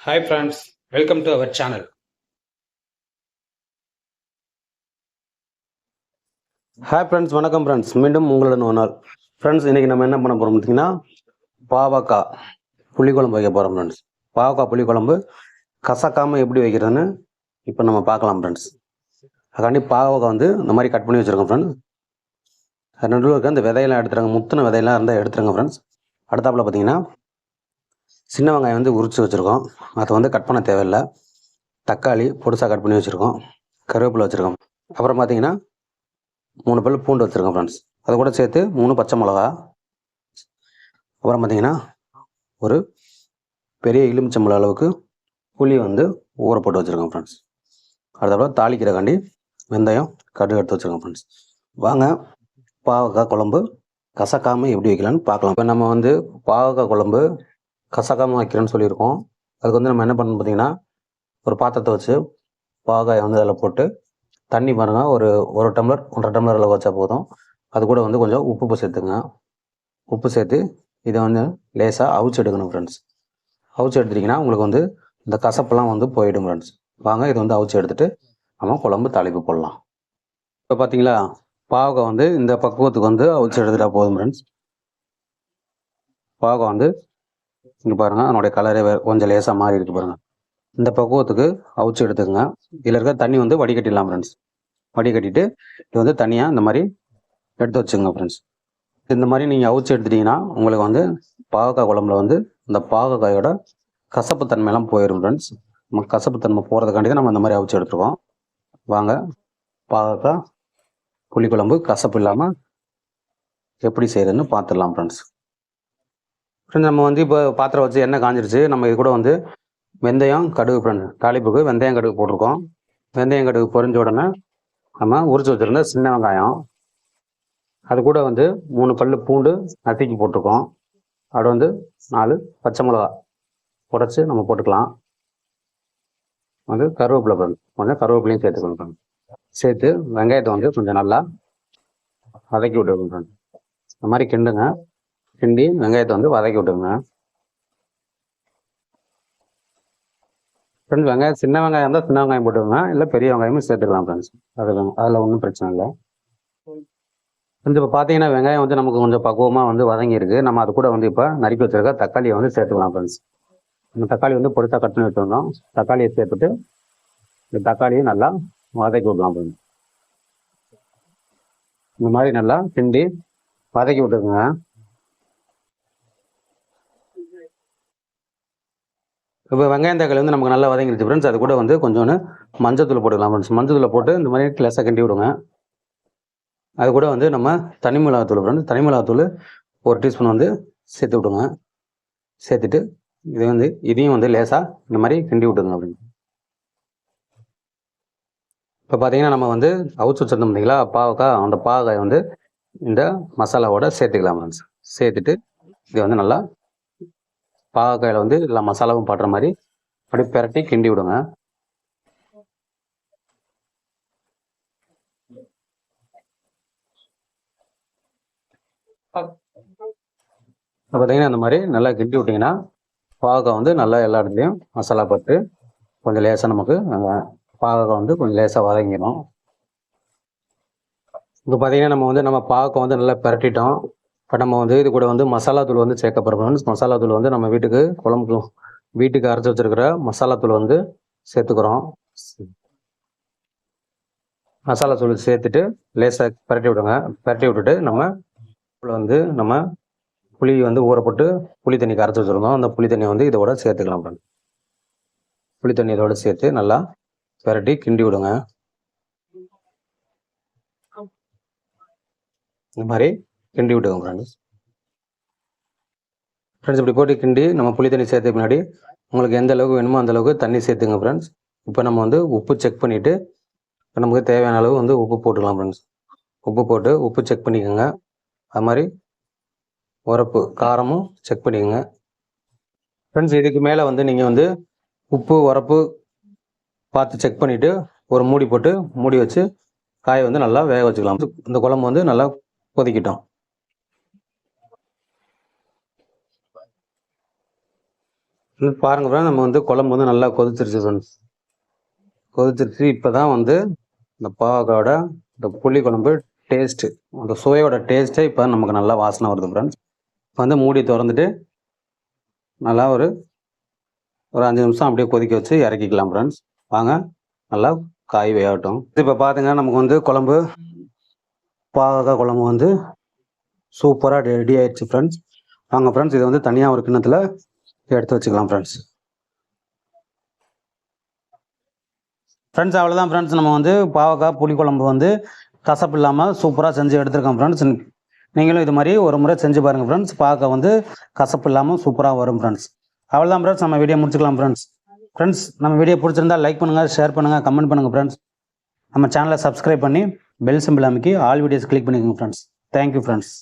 Hi friends welcome to our channel hi friends வணக்கம் friends மீண்டும் உங்களுடன் ஒரு நாள். ஃப்ரெண்ட்ஸ் இன்றைக்கி நம்ம என்ன பண்ண போகிறோம் பார்த்தீங்கன்னா பாவக்காய் புளிக்குழம்பு வைக்க போகிறோம் ஃப்ரெண்ட்ஸ் பாவக்காய் புளிக்குழம்பு கசக்காமல் எப்படி வைக்கிறதுன்னு இப்போ நம்ம பார்க்கலாம் ஃப்ரெண்ட்ஸ் அதுக்காண்டி பாவக்காய் வந்து இந்த மாதிரி கட் பண்ணி வச்சுருக்கோம் ஃப்ரெண்ட்ஸ் நடுவில் இருக்க. அந்த விதையெல்லாம் எடுத்துருங்க முத்தின விதையெல்லாம் இருந்தால் எடுத்துருங்க ஃப்ரெண்ட்ஸ் அடுத்தாப்பில் பார்த்தீங்கன்னா சின்ன வெங்காயம் வந்து உரிச்சு வச்சுருக்கோம். அதை வந்து கட் பண்ண தேவையில்லை. தக்காளி பொடிசாக கட் பண்ணி வச்சுருக்கோம். கருவேப்பிலை வச்சுருக்கோம். அப்புறம் பார்த்தீங்கன்னா மூணு பல் பூண்டு வச்சுருக்கோம் ஃப்ரெண்ட்ஸ் அது கூட சேர்த்து மூணு பச்சை மிளகா. அப்புறம் பார்த்தீங்கன்னா ஒரு பெரிய எலுமிச்சம்பழம் அளவுக்கு புளி வந்து ஊற போட்டு வச்சுருக்கோம் ஃப்ரெண்ட்ஸ் அடுத்தப்பறம் தாளிக்கிறக்காண்டி வெந்தயம் கடுகு எடுத்து வச்சுருக்கோம் ஃப்ரெண்ட்ஸ் வாங்க பாவக்காய் குழம்பு கசக்காமல் எப்படி வைக்கலான்னு பார்க்கலாம். இப்போ நம்ம வந்து பாவக்காய் குழம்பு கசக்காமல் வைக்கிறேன்னு சொல்லியிருக்கோம். அதுக்கு வந்து நம்ம என்ன பண்ணணும் பார்த்தீங்கன்னா ஒரு பாத்திரத்தை வச்சு பாவக்காயை வந்து அதில் போட்டு தண்ணி பாருங்கள் ஒரு ஒரு டம்ளர் ஒன்றரை டம்ளர் அளவு வச்சா போதும். அது கூட வந்து கொஞ்சம் உப்பு சேர்த்துங்க உப்பு சேர்த்து இதை வந்து லேசாக அவிச்சு எடுக்கணும் ஃப்ரெண்ட்ஸ் அவிச்சு எடுத்துட்டிங்கன்னா உங்களுக்கு வந்து இந்த கசப்பெல்லாம் வந்து போயிடும் ஃப்ரெண்ட்ஸ் வாங்க இதை வந்து அவிச்சு எடுத்துகிட்டு நம்ம குழம்பு தாளிப்பு போடலாம். இப்போ பார்த்தீங்களா பாவக்காய் வந்து இந்த பக்குவத்துக்கு வந்து அவிச்சு எடுத்துட்டா போதும் ஃப்ரெண்ட்ஸ் பாவக்காய் வந்து இங்கே பாருங்கள் அதனுடைய கலரே கொஞ்சம் லேசாக மாறி இருக்கு பாருங்கள் இந்த பக்குவத்துக்கு அவிச்சு எடுத்துக்கோங்க. இதில் இருக்க தண்ணி வந்து வடிகட்டிடலாம் ஃப்ரெண்ட்ஸ் வடிகட்டிட்டு இது வந்து தனியாக இந்த மாதிரி எடுத்து வச்சுங்க ஃப்ரெண்ட்ஸ் இந்த மாதிரி நீங்கள் அவிச்சு எடுத்துட்டீங்கன்னா உங்களுக்கு வந்து பாகக்காய் குழம்புல வந்து இந்த பாகக்காயோட கசப்பு தன்மையெல்லாம் போயிடும் ஃப்ரெண்ட்ஸ் நம்ம கசப்பு தன்மை போகிறதுக்காண்டி தான் நம்ம இந்த மாதிரி அவிச்சு எடுத்துருக்கோம். வாங்க. பாகக்காய் புளிக்குழம்பு கசப்பு இல்லாமல் எப்படி செய்யறதுன்னு பார்த்துடலாம் ஃப்ரெண்ட்ஸ் ஃப்ரெண்ட்ஸ் நம்ம வந்து இப்போ பாத்திரம் வச்சு எண்ணெய் காஞ்சிருச்சு. நம்ம இது கூட வந்து வெந்தயம் கடுகு ஃப்ரெண்ட்ஸ் தாளிப்புக்கு வெந்தயம் கடுகு போட்டிருக்கோம். வெந்தயம் கடுகு பொரிஞ்ச உடனே நம்ம உரிச்சு வச்சிருந்த சின்ன வெங்காயம். அது கூட வந்து மூணு பல் பூண்டு நசுக்கி போட்டிருக்கோம். அது வந்து நாலு பச்சை மிளகா. உடச்சி நம்ம போட்டுக்கலாம். வந்து கருவேப்பிலை கொஞ்சம் கொஞ்சம் கருவேப்பிலையும் சேர்த்துக்கணும் friend. சேர்த்து வெங்காயத்தை வந்து கொஞ்சம் நல்லா வதக்கி விட்டுருங்க கொண்டு இந்த மாதிரி கிண்டுங்க. கிண்டி வெங்காயத்தை வந்து வதக்கி விட்டுருங்க. ஃப்ரெண்ட்ஸ் வெங்காயம் சின்ன வெங்காயம் இருந்தால் சின்ன வெங்காயம் போட்டுக்கோங்க. இல்லை பெரிய வெங்காயமும் சேர்த்துக்கலாம் ஃப்ரெண்ட்ஸ் அதில் அதில் ஒன்றும் பிரச்சனை இல்லை. ஃப்ரெண்ட்ஸ் இப்போ பார்த்தீங்கன்னா வெங்காயம் வந்து நமக்கு கொஞ்சம் பக்குவமாக வந்து வதங்கியிருக்கு. நம்ம அது கூட வந்து இப்போ நறுக்கி வச்சிருக்க தக்காளியை வந்து சேர்த்துக்கலாம் ஃப்ரெண்ட்ஸ் இந்த தக்காளி வந்து பொடிசா கட் பண்ணி வச்சுருந்தோம். தக்காளியை சேர்த்துட்டு இந்த தக்காளியை நல்லா வதக்கி விடலாம் ஃப்ரெண்ட்ஸ் இந்த மாதிரி நல்லா கிண்டி வதக்கி விட்டுருங்க இப்போ வெங்காயம் தக்காளி வந்து நமக்கு நல்லா வதங்கிடுச்சு ஃப்ரெண்ட்ஸ் அது கூட வந்து கொஞ்சோண்டு மஞ்சத்தூள் போட்டுக்கலாம் ஃப்ரெண்ட்ஸ் மஞ்சத்தூளை போட்டு இந்த மாதிரி லேசாக கிண்டி விடுங்க. அது கூட வந்து நம்ம தனி மிளகாத்தூள் ஃப்ரெண்ட்ஸ் தனி மிளகாத்தூள் ஒரு டீஸ்பூன் வந்து சேர்த்து விடுங்க. சேர்த்துட்டு இது வந்து இதையும் வந்து லேசாக இந்த மாதிரி கிண்டி விட்டுருங்க அப்படின்னு. இப்போ பார்த்தீங்கன்னா நம்ம வந்து அவுச்சு வச்சிருந்தோம் பார்த்தீங்களா பாவக்காய் அந்த பாவக்காய் வந்து இந்த மசாலாவோட சேர்த்துக்கலாம் ஃப்ரெண்ட்ஸ் சேர்த்துட்டு இது வந்து நல்லா பாவக்காயில் வந்து எல்லா மசாலாவும் பாடுற மாதிரி அப்படியே பிரட்டி கிண்டி விடுங்க. இப்போ பார்த்தீங்கன்னா இந்த மாதிரி நல்லா கிண்டி விட்டிங்கன்னா பாகம் வந்து நல்லா எல்லா இடத்துலையும் மசாலா பட்டு கொஞ்சம் லேசாக நமக்கு பாகம் வந்து கொஞ்சம் லேசாக வதங்கிடும். இப்போ பார்த்தீங்கன்னா நம்ம வந்து நம்ம பாக்கம் வந்து நல்லா பரட்டிட்டோம். இப்போ நம்ம வந்து இது கூட வந்து மசாலா தூள் வந்து சேர்க்க போகிறோம் மசாலா தூள் வந்து நம்ம வீட்டுக்கு குழம்புக்கு வீட்டுக்கு அரைச்சி வச்சிருக்கிற மசாலா தூள் வந்து சேர்த்துக்கிறோம். மசாலா தூள் சேர்த்துட்டு லேசாக பரட்டி விடுங்க. பரட்டி விட்டுட்டு நம்ம வந்து நம்ம புளி வந்து ஊறப்பட்டு புளி தண்ணி கரைச்சி வச்சுருந்தோம். அந்த புளி தண்ணியை வந்து இதோட சேர்த்துக்கலாம் ஃப்ரெண்ட் புளி தண்ணி இதோட சேர்த்து நல்லா பெரட்டி கிண்டி விடுங்க. இந்த மாதிரி கிண்டி விடுங்க ஃப்ரெண்ட்ஸ் ஃப்ரெண்ட்ஸ் இப்படி போட்டு கிண்டி நம்ம புளி தண்ணி சேர்த்த பின்னாடி உங்களுக்கு எந்த அளவுக்கு வேணுமோ அந்த அளவுக்கு தண்ணி சேர்த்துங்க ஃப்ரெண்ட்ஸ் இப்போ நம்ம வந்து உப்பு செக் பண்ணிவிட்டு நமக்கு தேவையான அளவு வந்து உப்பு போட்டுக்கலாம் ஃப்ரெண்ட்ஸ் உப்பு போட்டு உப்பு செக் பண்ணிக்கோங்க. அது மாதிரி உரப்பு காரமும் செக் பண்ணிக்கோங்க. ஃப்ரெண்ட்ஸ் இதுக்கு மேலே வந்து நீங்கள் வந்து உப்பு உரப்பு பார்த்து செக் பண்ணிவிட்டு ஒரு மூடி போட்டு மூடி வச்சு காயை வந்து நல்லா வேக வச்சுக்கலாம். இந்த குழம்பு வந்து நல்லா கொதிக்கிட்டோம். பாருங்க ஃப்ரெண்ட்ஸ் நம்ம வந்து குழம்பு வந்து நல்லா கொதிச்சிருச்சு ஃப்ரெண்ட்ஸ் கொதிச்சிருச்சு இப்போ தான் வந்து இந்த பாவக்காயோட இந்த புளி குழம்பு டேஸ்ட்டு அந்த சுவையோட டேஸ்ட்டே இப்போ நமக்கு நல்லா வாசனை வருது ஃப்ரெண்ட்ஸ் இப்போ வந்து மூடி திறந்துட்டு நல்லா ஒரு ஒரு அஞ்சு நிமிஷம் அப்படியே கொதிக்க வச்சு இறக்கிக்கலாம் ஃப்ரெண்ட்ஸ் வாங்க நல்லா காய் வேகட்டும். இப்போ பார்த்துங்க நமக்கு வந்து குழம்பு பாவக்காய் குழம்பு வந்து சூப்பராக ரெடி ஆயிடுச்சு ஃப்ரெண்ட்ஸ் வாங்க ஃப்ரெண்ட்ஸ் இதை வந்து தனியாக ஒரு கிண்ணத்தில் எடுத்து வச்சுக்கலாம் ஃப்ரெண்ட்ஸ் ஃப்ரெண்ட்ஸ் அவ்வளோதான் ஃப்ரெண்ட்ஸ் நம்ம வந்து பாவக்காய் புளிக்குழம்பு வந்து கசப்பு இல்லாமல் சூப்பராக செஞ்சு எடுத்துருக்கோம் ஃப்ரெண்ட்ஸ் நீங்களும் இது மாதிரி ஒரு முறை செஞ்சு பாருங்கள் ஃப்ரெண்ட்ஸ் பார்க்க வந்து கசப்பு இல்லாமல் சூப்பராக வரும் ஃப்ரெண்ட்ஸ் அவ்வளோதான் ஃப்ரெண்ட்ஸ் நம்ம வீடியோ முடிச்சுக்கலாம் ஃப்ரெண்ட்ஸ் ஃப்ரெண்ட்ஸ் நம்ம வீடியோ பிடிச்சிருந்தா லைக் பண்ணுங்கள் ஷேர் பண்ணுங்கள் கமெண்ட் பண்ணுங்கள் ஃப்ரெண்ட்ஸ் நம்ம சேனலை சப்ஸ்கிரைப் பண்ணி பெல் சிம்பிள் அமைக்கி ஆல் வீடியோஸ் கிளிக் பண்ணிக்கோங்க ஃப்ரெண்ட்ஸ் தேங்க்யூ ஃப்ரெண்ட்ஸ்